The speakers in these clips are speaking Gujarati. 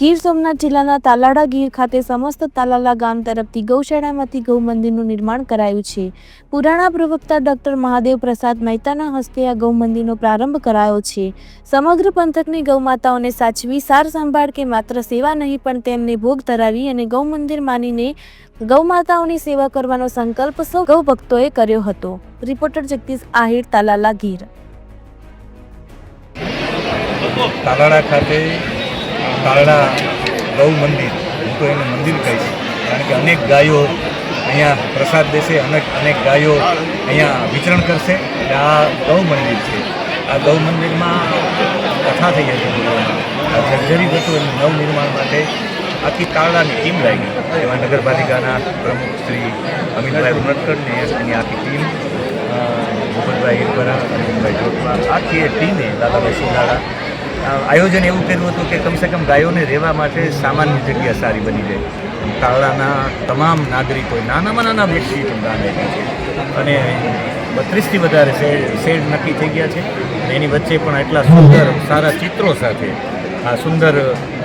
ગીર સોમનાથ જિલ્લાના તાલાડા ગીર ખાતે સમસ્ત તાલાલા ગામ તરફથી ગૌશાળામાંથી ગૌ મંદિરનું નિર્માણ કરાયું છે. પુરાણા પ્રવક્તા ડોક્ટર મહાદેવ પ્રસાદ મહેતાના હસ્તે આ ગૌ મંદિરનો પ્રારંભ કરાયો છે. સમગ્ર પંથકની ગૌ માતાઓને સાચવી, સાર સંભાળ કે માત્ર સેવા નહીં, પણ તેમને ભોગ ધરાવી અને ગૌ મંદિર માનીને ગૌ માતાઓની સેવા કરવાનો સંકલ્પ સૌ ગૌ ભક્તોએ કર્યો હતો. રિપોર્ટર જગદીશ આહિર, તાલાલા ગીર. તાલાળા ખાતે તાલાળા ગૌ મંદિર. હું તો એને મંદિર કહીશ. કારણ કે અનેક ગાયો અહીંયા પ્રસાદ દેશે અનેક અનેક ગાયો અહીંયા વિચરણ કરશે. એટલે આ ગૌ મંદિર છે. આ ગૌ મંદિરમાં કથા થઈ હતી. આ જર્જરી હતું એનું નવનિર્માણ માટે. આખી તાળાની ટીમ લાગી. એવા નગરપાલિકાના પ્રમુખ શ્રી અમિતભાઈ ઉનટકરને એની આખી ટીમ ભૂપતભાઈ હિરપરા અરવિંદભાઈ જોટવા આખી એ ટીમે દાદાભાઈ અ, આયોજન એવું કર્યું હતું કે કમસે કમ ગાયોને રહેવા માટે સામાન્ય જગ્યા સારી બની જાય. તાળાના તમામ નાગરિકોએ, નાનામાં નાના વ્યક્તિ છે અને બત્રીસથી વધારે શેડ શેડ નક્કી થઈ ગયા છે. એની વચ્ચે પણ એટલા સુંદર, સારા ચિત્રો સાથે આ સુંદર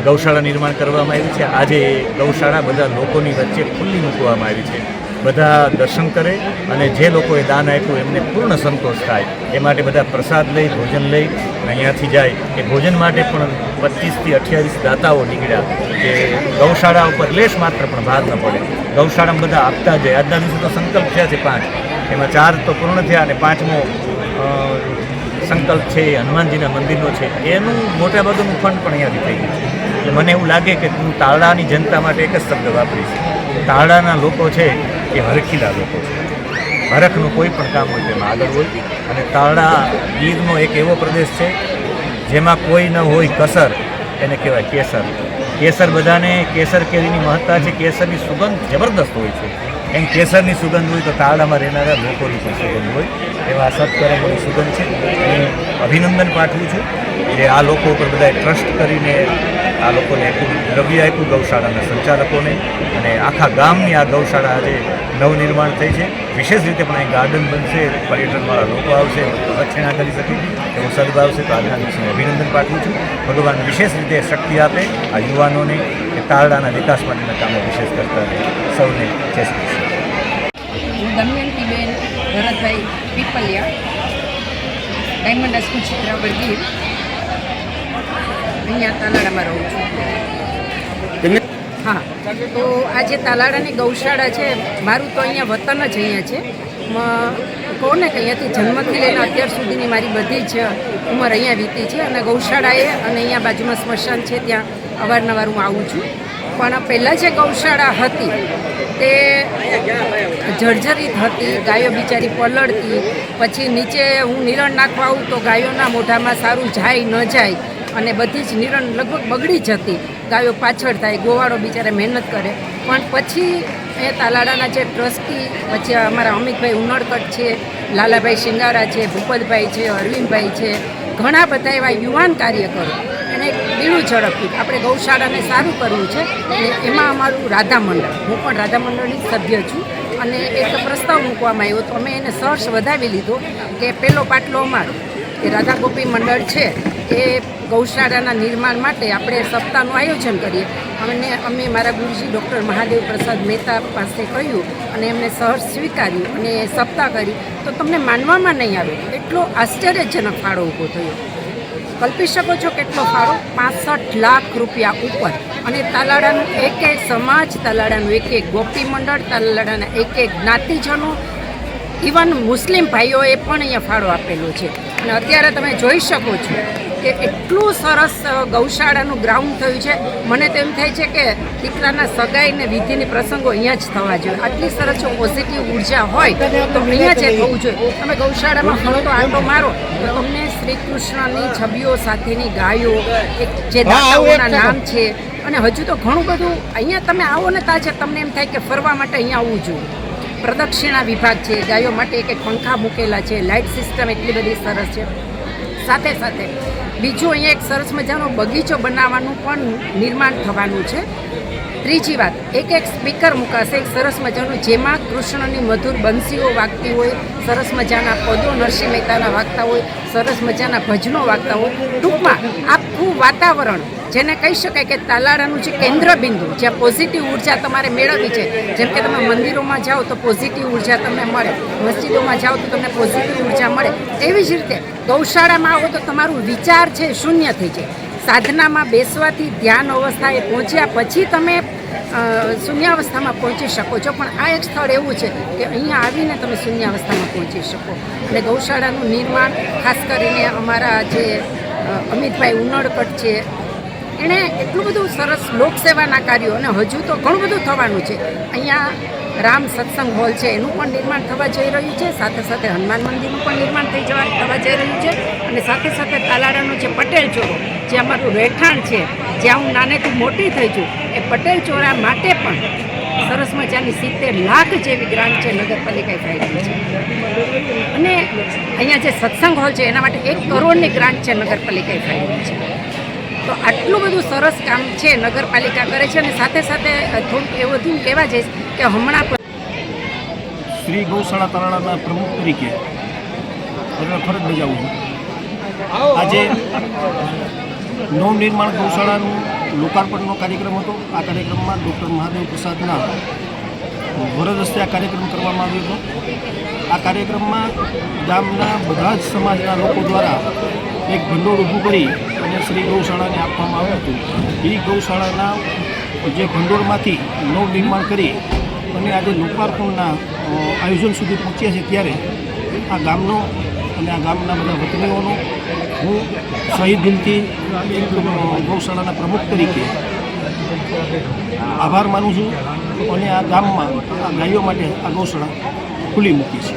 ગૌશાળા નિર્માણ કરવામાં આવ્યું છે. આજે ગૌશાળા બધા લોકોની વચ્ચે ખુલ્લી મૂકવામાં આવી છે. બધા દર્શન કરે અને જે લોકોએ દાન આપ્યું એમને પૂર્ણ સંતોષ થાય. એ માટે બધા પ્રસાદ લઈ, ભોજન લઈ અહીંયાથી જાય. એ ભોજન માટે પણ પચીસથી અઠ્યાવીસ દાતાઓ નીકળ્યા કે ગૌશાળા ઉપર લેશ માત્ર પણ ભાર ન પડે. ગૌશાળામાં બધા આપતા જાય. આજના દિવસે તો સંકલ્પ થયા છે પાંચ. એમાં ચાર તો પૂર્ણ થયા અને પાંચમો સંકલ્પ છે એ હનુમાનજીના મંદિરનો છે. એનું મોટા ભાગનું ફંડ પણ અહીંયાથી થઈ ગયું મને એવું લાગે કે હું તાળાની જનતા માટે એક જ શબ્દ વાપરીશ. તાળાના લોકો છે એ હરખીલા લોકો છે. હરખનું કોઈ પણ કામ હોય તેમાં આગળ હોય. અને તાળા ગીરનો એક એવો પ્રદેશ છે, જેમાં કોઈ ન હોય કસર, એને કહેવાય કેસર. કેસર બધાને કેસર કેરીની મહત્તા છે, કેસરની સુગંધ જબરદસ્ત હોય છે. એમ કેસરની સુગંધ હોય તો તાળામાં રહેનારા લોકોની પણ સુગંધ હોય. એવા સત્કર્મોની સુગંધ છે. હું અભિનંદન પાઠવું છું. જે આ લોકો ઉપર બધાએ ટ્રસ્ટ કરીને આ લોકોને આપ્યું દ્રવ્ય આપ્યું ગૌશાળાના સંચાલકોને અને આખા ગામની આ ગૌશાળા આજે નવનિર્માણ થઈ છે. વિશેષ રીતે પણ અહીં ગાર્ડન બનશે, પર્યટનવાળા લોકો આવશે દક્ષિણા કરી શકે એવો સદભાવ છે, તો આજના દિવસે હું અભિનંદન પાઠવું છું. ભગવાન વિશેષ રીતે શક્તિ આપે, આ યુવાનોને કે તારડાના વિકાસ માટેના કામો વિશેષ કરતા સૌને જય Shri Krishna. Bharatbhai Pipaliya, diamond high school Chitravad Gir અહીંયા તાલાડામાં રહું છું. હા. તો આ જે તાલાડાની ગૌશાળા છે. મારું તો અહીંયા વતન જ અહીંયા છે. કહો ને કે અહીંયાથી જન્મથી લઈને અત્યાર સુધીની મારી બધી જ ઉંમર અહીંયા વીતી છે અને ગૌશાળાએ અને અહીંયા બાજુમાં સ્મશાન છે ત્યાં અવારનવાર હું આવું છું. પણ પહેલાં જે ગૌશાળા હતી તે જર્જરિત હતી ગાયો બિચારી પલળતી પછી નીચે હું નિરણ નાખવા આવું તો ગાયોના મોઢામાં સારું જાય ન જાય અને બધી જ નિરણ લગભગ બગડી જતી. ગાયો પાછળ થાય, ગોવાળો બિચારે મહેનત કરે. પણ પછી એ તાલાડાના જે ટ્રસ્ટી, પછી અમારા અમિતભાઈ ઉનડકટ છે, લાલાભાઈ શિંગારા છે, ભૂપતભાઈ છે, અરવિંદભાઈ છે, ઘણા બધા એવા યુવાન કાર્યકરો. એને બીડું ઝડપ્યું. આપણે ગૌશાળાને સારું કરવું છે અને એમાં અમારું રાધા મંડળ. હું પણ રાધા મંડળની સભ્ય છું અને એક પ્રસ્તાવ મૂકવામાં આવ્યો તો અમે એને સર્ચ વધાવી લીધો કે પેલો પાટલો અમારો. એ રાધા ગોપી મંડળ છે. એ ગૌશાળાના નિર્માણ માટે આપણે સપ્તાહનું આયોજન કરીએ. અને અમે મારા ગુરુજી ડૉક્ટર મહાદેવ પ્રસાદ મહેતા પાસે કહ્યું અને એમને સહર્ષ સ્વીકાર્યું અને સપ્તાહ કરી. તો તમને માનવામાં નહીં આવે. એટલો આશ્ચર્યજનક ફાળો ઊભો થયો. કલ્પી શકો છો કેટલો ફાળો? પાસઠ લાખ રૂપિયા ઉપર. અને તાલાડાનું એક એક સમાજ તાલાડાનું એક એક ગોપી મંડળ તાલાડાના એક એક જ્ઞાતિજનો, ઇવન મુસ્લિમ ભાઈઓએ પણ અહીંયા ફાળો આપેલો છે. અને અત્યારે તમે જોઈ શકો છો કે એટલું સરસ ગૌશાળાનું ગ્રાઉન્ડ થયું છે. મને તો એમ થાય છે કે દીકરાના સગાઈ ને વિધિની પ્રસંગો અહીંયા જ થવા જોઈએ. આટલી સરસ જો પોઝિટિવ ઊર્જા હોય તો અહીંયા જ થવું જોઈએ. તમે ગૌશાળામાં તો આંટો મારો. તો તમને શ્રી કૃષ્ણની છબીઓ સાથેની ગાયો એક જે દાદાઓના નામ છે અને હજુ તો ઘણું બધું અહીંયા તમે આવો ને તાજે તમને એમ થાય કે ફરવા માટે અહીંયા આવવું જોઈએ. પ્રદક્ષિણા વિભાગ છે ગાયો માટે એક એક પંખા મૂકેલા છે લાઇટ સિસ્ટમ એટલી બધી સરસ છે. સાથે સાથે બીજું અહીંયા એક સરસ મજાનો બગીચો બનાવવાનું પણ નિર્માણ થવાનું છે. ત્રીજી વાત, એક એક સ્પીકર મુકાશે, એક સરસ મજાનું, જેમાં કૃષ્ણની મધુર બંસીઓ વાગતી હોય, સરસ મજાના પદો નરસિંહ મહેતાના વાગતા હોય, સરસ મજાના ભજનો વાગતા હોય. ટૂંકમાં, આખું વાતાવરણ, જેને કહી શકાય કે તાલાળાનું જે કેન્દ્ર બિંદુ જ્યાં પોઝિટિવ ઊર્જા તમારે મેળવવી છે, જેમ કે તમે મંદિરોમાં જાઓ તો પોઝિટિવ ઊર્જા તમને મળે, મસ્જિદોમાં જાઓ તો તમને પોઝિટિવ ઊર્જા મળે તેવી જ રીતે ગૌશાળામાં આવો તો તમારું વિચાર છે, શૂન્ય થઈ જાય. સાધનામાં બેસવાથી ધ્યાન અવસ્થાએ પહોંચ્યા પછી તમે શૂન્યાવસ્થામાં પહોંચી શકો છો. પણ આ એક સ્થળ એવું છે કે અહીંયા આવીને તમે શૂન્યાવસ્થામાં પહોંચી શકો. અને ગૌશાળાનું નિર્માણ, ખાસ કરીને અમારા જે અમિતભાઈ ઉનડકટ છે એણે એટલું બધું સરસ લોકસેવાના કાર્યો અને હજુ તો ઘણું બધું થવાનું છે. અહીંયા રામ સત્સંગ હોલ છે, એનું પણ નિર્માણ થવા જઈ રહ્યું છે. સાથે સાથે હનુમાન મંદિરનું પણ નિર્માણ થઈ જવા થવા જઈ રહ્યું છે. અને સાથે સાથે તાલાડાનો જે પટેલ ચોરો, જે અમારું રહેઠાણ છે, જ્યાં હું નાનેથી મોટી થઈ છું, એ પટેલ ચોરા માટે પણ સરસ મજાની સિત્તેર લાખ જેવી ગ્રાન્ટ છે નગરપાલિકાએ ફાળવી છે. અને અહીંયા જે સત્સંગ હોલ છે, એના માટે એક કરોડની ગ્રાન્ટ છે નગરપાલિકાએ ફાળવી છે. તો આટલું બધું સરસ કામ છે નગરપાલિકા કરે છે અને સાથે સાથે થોડુંક એવું બધું કહેવા જઈશ કે હમણાં પણ શ્રી ગૌશાળા તારાળાના પ્રમુખ તરીકે ફરજ ફરજ બજાવું છું. આજે નવનિર્માણ ગૌશાળાનું લોકાર્પણનો કાર્યક્રમ હતો. આ કાર્યક્રમમાં ડૉક્ટર મહાદેવ પ્રસાદના વરદ હસ્તે આ કાર્યક્રમ કરવામાં આવ્યો હતો. આ કાર્યક્રમમાં ગામના બધા જ સમાજના લોકો દ્વારા એક ભંડોળ ઊભું કરી અને શ્રી ગૌશાળાને આપવામાં આવ્યું હતું. એ ગૌશાળાના જે ભંડોળમાંથી નવનિર્માણ કરી અને આજે લોકાર્પણના આયોજન સુધી પહોંચ્યા છે ત્યારે આ ગામનો અને આ ગામના બધા વતનીઓનો હું શહીદ દિલથી ગૌશાળાના પ્રમુખ તરીકે આભાર માનું છું અને આ ગામમાં ગાયો માટે આ ગૌશાળા ખુલ્લી મૂકી છે.